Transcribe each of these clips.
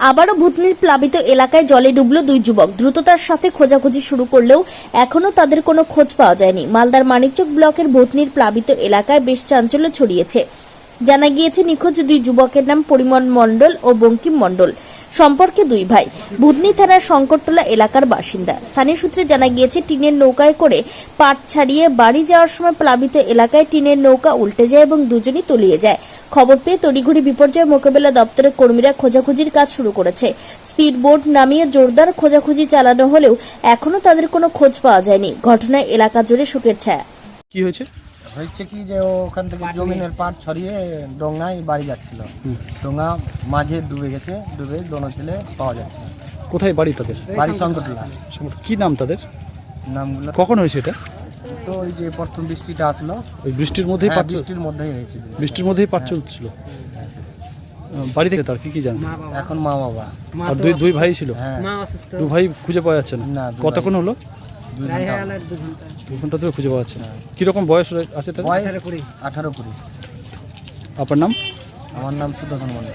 আবারও ভূতনির প্লাবিত এলাকায় জলে ডুবল দুই যুবক। দ্রুততার সাথে খোঁজাখুঁজি শুরু করলেও এখনও তাদের কোনো খোঁজ পাওয়া যায়নি। মালদার মানিকচক ব্লকের ভূতনির প্লাবিত এলাকায় বেশ চাঞ্চল্য ছড়িয়েছে। জানা গিয়েছে, নিখোঁজ দুই যুবকের নাম পরিমল মণ্ডল ও বঙ্কিম মণ্ডল। সম্পর্কে দুই ভাই। বুধনি থানার শঙ্করটোলা এলাকার বাসিন্দা। স্থানীয় সূত্রে জানা গিয়েছে, টিনের নৌকায় করে পাট ছাড়িয়ে বাড়ি যাওয়ার সময় প্লাবিত এলাকায় টিনের নৌকা উল্টে যায় এবং দুজনই তলিয়ে যায়। খবর পেয়ে তড়িঘড়ি বিপর্যয় মোকাবেলা দপ্তরের কর্মীরা খোঁজাখুঁজির কাজ শুরু করেছে। স্পিড বোট নামিয়ে জোরদার খোঁজাখুঁজি চালানো হলেও এখনও তাদের কোনো খোঁজ পাওয়া যায়নি। ঘটনায় এলাকা জুড়ে শোকের ছায়া। কি হয়েছে? হয়েছে কি যে ওখান থেকে জমিনের পাট ছড়িয়ে ডোঙ্গায় বাড়ি যাচ্ছিল। ডোঙা মাঝে ডুবে গেছে ডুবে দোনো ছেলে পাওয়া যাচ্ছে না। কোথায় বাড়ি তাদের? বাড়ি সংকটলা কি নাম তাদের? নামগুলো কখন হয়েছে এটা? তো ওই যে প্রথম বৃষ্টিটা আসলো। ওই বৃষ্টির মধ্যেই হ্যাঁ, পাট বৃষ্টির মধ্যেই হয়েছে বৃষ্টির মধ্যেই পাট চলছিল বাড়ি থেকে তার কি কি জানেন এখন মা বাবা। আর দুই দুই ভাই ছিল? হ্যাঁ। দু ভাই খুঁজে পাওয়া যাচ্ছে না? না, দু কতক্ষণ হলো? দুই ঘণ্টা। দু ঘণ্টা। ধরে খুঁজে পাওয়া যাচ্ছে না। কীরকম বয়স রয়ে- আছে তার? বয়স আঠারো কুড়ি। আপনার নাম? আমার নাম সুদর্শন মন্ডল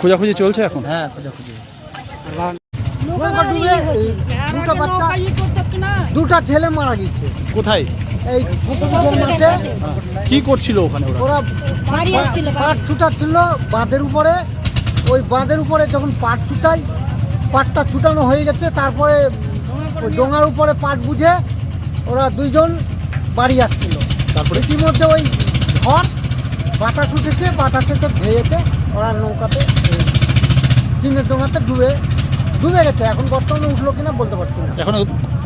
খোঁজাখুঁজি চলছে এখন? হ্যাঁ খোঁজাখুঁজি দুটো বাচ্চা দুটা ছেলে মারা গেছে কোথায়? এই পুকুরের মাঠে। কি করছিল ওখানে ওরা? ওরা পাট ছুটাচ্ছিল বাঁধের উপরে। ওই বাঁধের উপরে যখন পাট ছুটাই পাটটা ছুটানো হয়ে গেছে তারপরে ওই ডোঙার উপরে পাট বুঝে ওরা দুইজন বাড়ি আসছিল। তারপরে? ইতিমধ্যে ওই ঝড় বাতাস উঠেছে বাতাসেতে ভেয়েছে ওরা নৌকাতে এই ডোঙাতে ডুবে ডুবে গেছে এখন বর্তমানে উঠল কিনা বলতে পারছি না। এখনও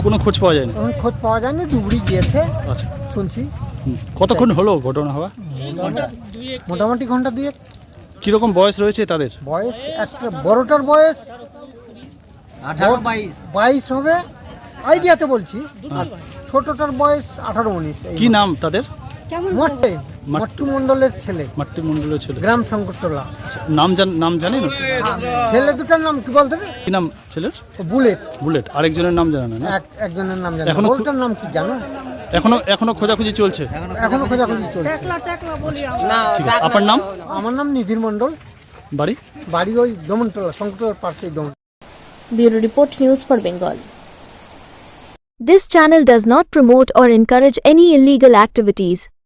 কোনো খোঁজ পাওয়া যায়নি? এখন খোঁজ পাওয়া যায়নি ডুবড়ি গিয়েছে। আচ্ছা। শুনছি। কতক্ষণ হলো ঘটনা হওয়া? মোটামুটি ঘণ্টা দুয়েক। কীরকম বয়স রয়েছে তাদের? বয়স একটা বড়টার বয়স। আঠারো বাইশ। বাইশ হবে। আইডিয়াতে বলছি। ছোটটার বয়স আঠারো উনিশ কি নাম তাদের? মট্টে মাট্টু। মট্টু মণ্ডলের ছেলে। মাতৃ মন্ডলের ছেলে। গ্রাম শঙ্করতলা আচ্ছা, নাম জান নাম জানেন ছেলে দুটার নাম কি বলতে কি নাম ছেলের? বুলেট। বুলেট। আরেকজনের নাম জানা না এক একজনের নাম জানো এখনও ওটার নাম কি জানো? এখনও এখনও খোঁজাখুঁজি চলছে? এখনও খোঁজাখুঁজি চলছে। আপনার নাম? আমার নাম নিধির মণ্ডল। বাড়ি? বাড়ি ওই দমনতলা শঙ্করতলার পাশেই Daman bureau report news for Bengal. This channel does not promote or encourage any illegal activities.